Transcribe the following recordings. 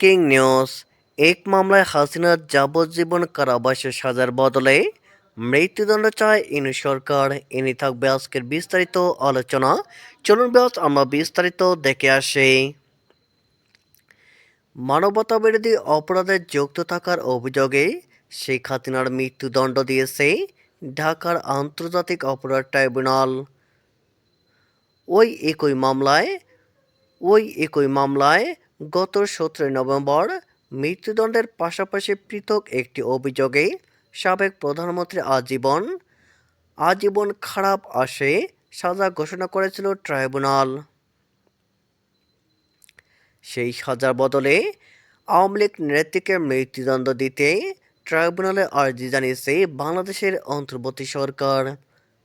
King news. এক মামলায় হাসিনার যাবজ্জীবন কারাবাসের সাজার বদলে মৃত্যুদণ্ড চায় ইনু সরকার। এনে থাকবে আজকের বিস্তারিত আলোচনা। চলুন ব্যাস, আমরা বিস্তারিত দেখে আসি। মানবতাবিরোধী অপরাধে যুক্ত থাকার অভিযোগে শেখ হাসিনার মৃত্যুদণ্ড দিয়েছে ঢাকার আন্তর্জাতিক অপরাধ ট্রাইব্যুনাল। ওই একই মামলায় ওই একই মামলায় গত সতেরোই নভেম্বর মৃত্যুদণ্ডের পাশাপাশি পৃথক একটি অভিযোগে সাবেক প্রধানমন্ত্রী আজীবন আজীবন খারাপ আসে সাজা ঘোষণা করেছিল ট্রাইব্যুনাল। সেই সাজার বদলে আওয়ামী লীগ নেত্রীকে মৃত্যুদণ্ড দিতে ট্রাইব্যুনালে আর্জি জানিয়েছে বাংলাদেশের অন্তর্বর্তী সরকার।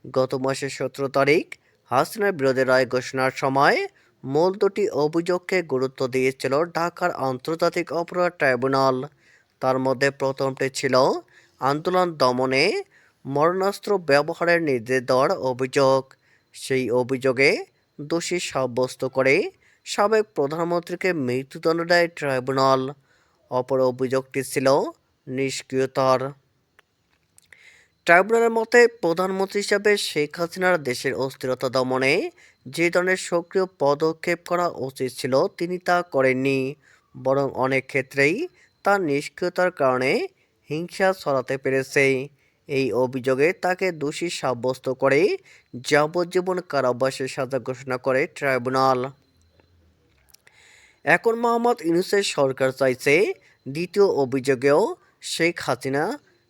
গত মাসের সতেরো তারিখ হাসিনার বিরোধী রায় ঘোষণার সময় মূল দুটি অভিযোগকে গুরুত্ব দিয়েছিল ঢাকার আন্তর্জাতিক অপরাধ ট্রাইব্যুনাল। তার মধ্যে প্রথমটি ছিল আন্দোলন দমনে মরণাস্ত্র ব্যবহারের নির্দেশ দেওয়ার অভিযোগ। সেই অভিযোগে দোষী সাব্যস্ত করে সাবেক প্রধানমন্ত্রীকে মৃত্যুদণ্ড দেয় ট্রাইব্যুনাল। অপর অভিযোগটি ছিল নিষ্ক্রিয়তার। ট্রাইব্যুনালের মতে, প্রধানমন্ত্রী হিসাবে শেখ হাসিনার দেশের অস্থিরতা দমনে যে ধরনের সক্রিয় পদক্ষেপ করা উচিত ছিল, তিনি তা করেননি। বরং অনেক ক্ষেত্রেই তার নিষ্ক্রিয়তার কারণে হিংসা ছড়াতে পেরেছে। এই অভিযোগে তাকে দোষী সাব্যস্ত করে যাবজ্জীবন কারাবাসের সাজা ঘোষণা করে ট্রাইব্যুনাল। এখন মোহাম্মদ ইউনুসের সরকার চাইছে, দ্বিতীয় অভিযোগেও শেখ হাসিনা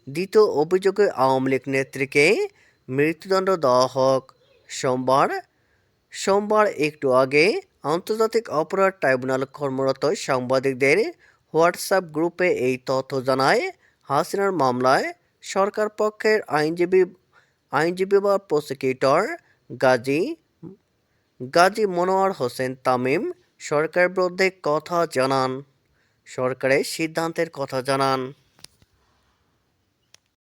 দ্বিতীয় অভিযোগে আওয়ামী লীগ নেত্রীকে মৃত্যুদণ্ড দেওয়া হোক। সোমবার সোমবার একটু আগে আন্তর্জাতিক অপরাধ ট্রাইব্যুনাল কর্মরত সাংবাদিকদের হোয়াটসঅ্যাপ গ্রুপে এই তথ্য জানায়, হাসিনার মামলায় সরকার পক্ষের আইনজীবী আইনজীবী বা প্রসিকিউটর গাজী গাজী মনোয়ার হোসেন তামিম সরকারের বিরুদ্ধে কথা জানান। সরকারের সিদ্ধান্তের কথা জানান।